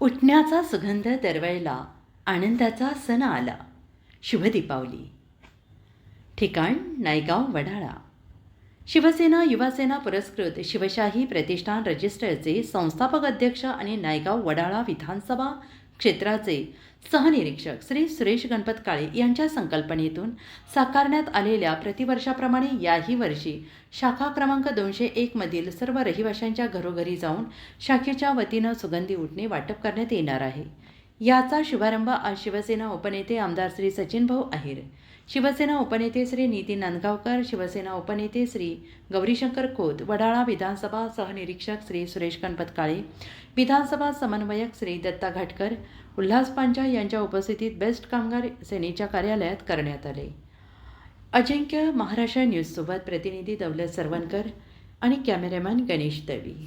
उठण्याचा सुगंध दरवळला आनंदाचा सण आला. शुभ दीपावली ठिकाण नायगाव वडाळा. शिवसेना युवासेना पुरस्कृत शिवशाही प्रतिष्ठान रजिस्टरचे संस्थापक अध्यक्ष आणि नायगाव वडाळा विधानसभा क्षेत्राचे सहनिरीक्षक श्री सुरेश गणपत काळे यांच्या संकल्पनेतून साकारण्यात आलेल्या प्रतिवर्षाप्रमाणे याही वर्षी शाखा क्रमांक दोनशे एकमधील सर्व रहिवाशांच्या घरोघरी जाऊन शाखेच्या वतीनं सुगंधी उठणे वाटप करण्यात येणार आहे. याचा शुभारंभ आज शिवसेना उपनेते आमदार श्री सचिनभाऊ अहिर शिवसेना उपनेते श्री नितीन नांदगावकर शिवसेना उपनेते श्री गौरीशंकर खोत वडाळा विधानसभा सहनिरीक्षक श्री सुरेश गणपत काळे विधानसभा समन्वयक श्री दत्ता घाटकर उल्हास पांचा यांच्या उपस्थितीत बेस्ट कामगार सेनेच्या कार्यालयात करण्यात आले. अजिंक्य महाराष्ट्र न्यूजसोबत प्रतिनिधी दौलत सरवणकर आणि कॅमेरामॅन गणेश दवी.